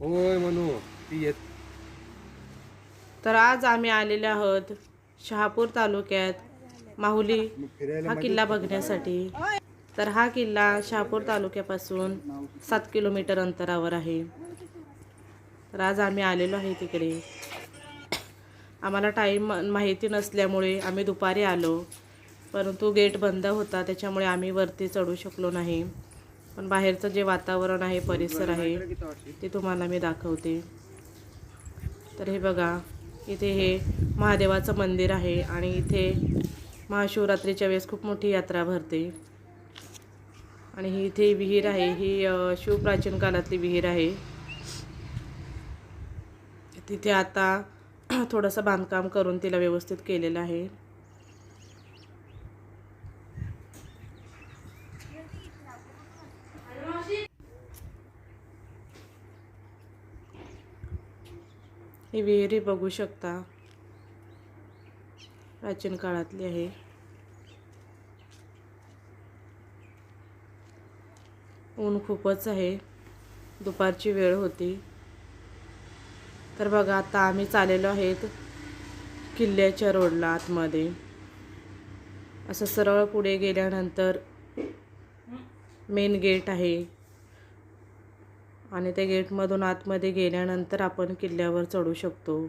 होय म्हणू ती येत. तर आज आम्ही आलेले आहोत शहापूर तालुक्यात. माहुली हा किल्ला बघण्यासाठी. तर हा किल्ला शहापूर तालुक्यापासून सात किलोमीटर अंतरावर आहे. तर आज आम्ही आलेलो आहे तिकडे. आम्हाला टाईम माहिती नसल्यामुळे आम्ही दुपारी आलो. परंतु गेट बंद होता त्याच्यामुळे आम्ही वरती चढू शकलो नाही. पण बाहेरचं जे वातावरण आहे परिसर आहे ते तुम्हाला मी दाखवते. तर हे बघा इथे हे महादेवाचं मंदिर आहे आणि इथे महाशिवरात्रीच्या वेळेस खूप मोठी यात्रा भरते. आणि ही इथे विहीर आहे ही शिवप्राचीन काळातली विहीर आहे. तिथे आता थोडंसं बांधकाम करून तिला व्यवस्थित केलेलं आहे. ही विहिरी बघू शकता. प्राचीन काळातली आहे. ऊन खूपच आहे. दुपारची वेळ होती. तर बघा आता आम्ही चाललेलो आहेत किल्ल्याच्या रोडला आतमध्ये. असं सरळ पुढे गेल्यानंतर मेन गेट आहे. आणि त्या गेटमधून आतमध्ये गेल्यानंतर आपण किल्ल्यावर चढू शकतो.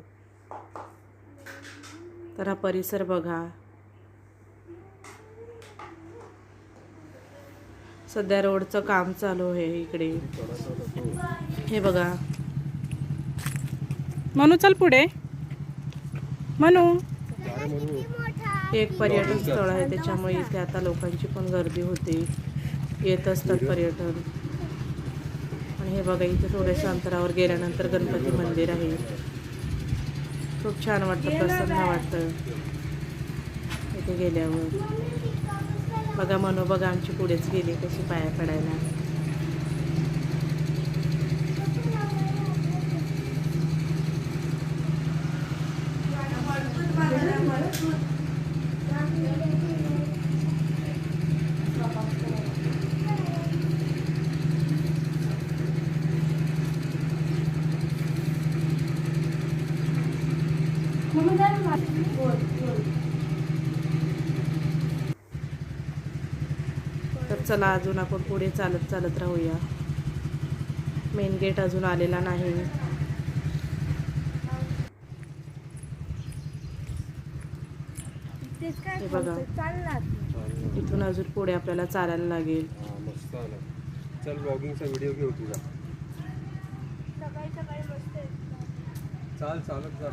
तर हा परिसर बघा. सध्या रोडचं काम चालू आहे इकडे. हे बघा. म्हणू चल पुढे. म्हणू एक पर्यटन स्थळ आहे त्याच्यामुळे इथे आता लोकांची पण गर्दी होते. येत असतात पर्यटन. आणि हे बघा इथे थोड्याशा अंतरावर गेल्यानंतर गणपती मंदिर आहे. खूप छान वाटतं प्रसन्न वाटतं. इथे गेल्यावर. बघा म्हणू बघा आमची पुढेच गेली कशी पाया पडायला. तर चला अजून आपण पुढे चालत चालत राहूया. मेन गेट अजून आलेला नाही. हे बघा. इथून अजून पुढे आपल्याला चालायला लागेल. हा चल ब्लॉगिंगचा व्हिडिओ घेऊ तुझा. चाल चालत जा.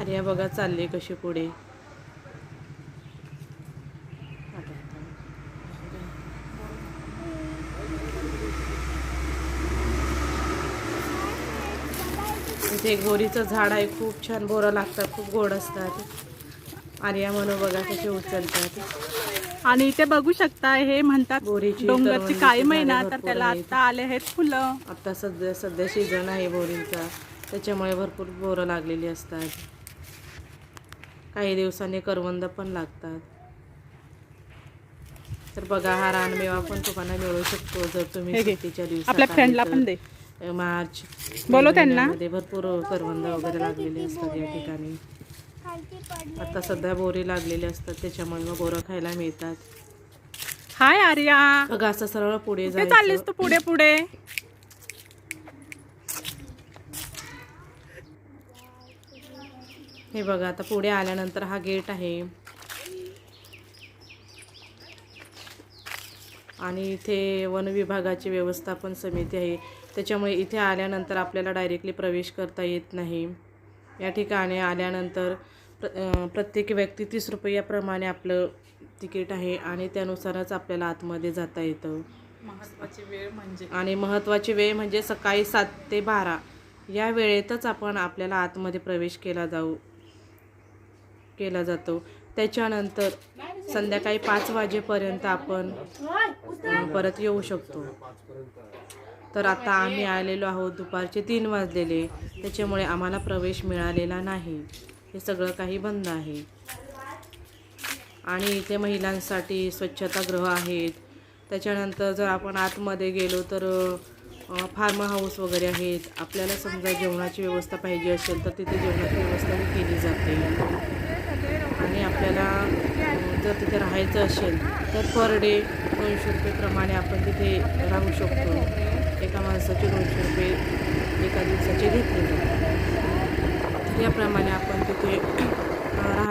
आर्या बघा चालले कशी पुढे. इथे बोरीचं झाड आहे खूप छान बोरं लागतात खूप गोड असतात. आर्या म्हणू बघा कसे उचलतात. आणि इथे बघू शकता हे म्हणतात बोरीची डोंगरची काळी झाडं महिना तर त्याला. आता आले आहेत फुलं. आता सध्या सध्या सीझन आहे बोरींचा. त्याच्यामुळे भरपूर बोरं लागलेली असतात. काही दिवसांनी करवंद पण लागतात. तर बघा हा रानमेवा पण तुम्हाला मिळू शकतो जर तुम्ही. सुट्टीच्या दिवसात आपल्या फ्रेंडला. पण दे. मार्च बोलव मे त्यांना. भरपूर करवंद वगैरे लागलेले असतात या ठिकाणी. आता सध्या बोरी लागलेली असतात त्याच्यामुळे मग बोरं खायला मिळतात. हाय आर्या. बघा असं सरळ पुढे चाललीस तू पुढे पुढे? हे बघा आता पुढे आल्यानंतर हा गेट आहे. आणि इथे वन विभागाची व्यवस्थापन समिती आहे. त्याच्यामुळे इथे आल्यानंतर आपल्याला डायरेक्टली प्रवेश करता येत नाही. या ठिकाणी आल्यानंतर प्र प्रत्येक व्यक्ती तीस रुपयाप्रमाणे आपलं तिकीट आहे आणि त्यानुसारच आपल्याला आतमध्ये जाता येतं. महत्वाची वेळ म्हणजे? आणि महत्त्वाची वेळ म्हणजे सकाळी सात ते बारा. या वेळेतच आपण आपल्याला आतमध्ये प्रवेश केला जाऊ. केला जातो. त्याच्यानंतर संध्याकाळी पाच वाजेपर्यंत आपण परत येऊ शकतो. तर आता आम्ही आलेलो आहोत दुपारचे तीन वाजलेले. त्याच्यामुळे आम्हाला प्रवेश मिळालेला नाही. हे सगळं काही बंद आहे. आणि इथे महिलांसाठी स्वच्छतागृह आहेत. त्याच्यानंतर जर आपण आतमध्ये गेलो तर फार्म हाऊस वगैरे आहेत. आपल्याला समजा जेवणाची व्यवस्था पाहिजे असेल तर तिथे जेवणाची व्यवस्था केली जाते. आणि आपल्याला जर तिथे राहायचं असेल तर पर डे दोनशे रुपयेप्रमाणे आपण तिथे राहू शकतो. एका माणसाचे दोनशे रुपये एका दिवसाचे घेतले जातात. याप्रमाणे आपण तिथे राह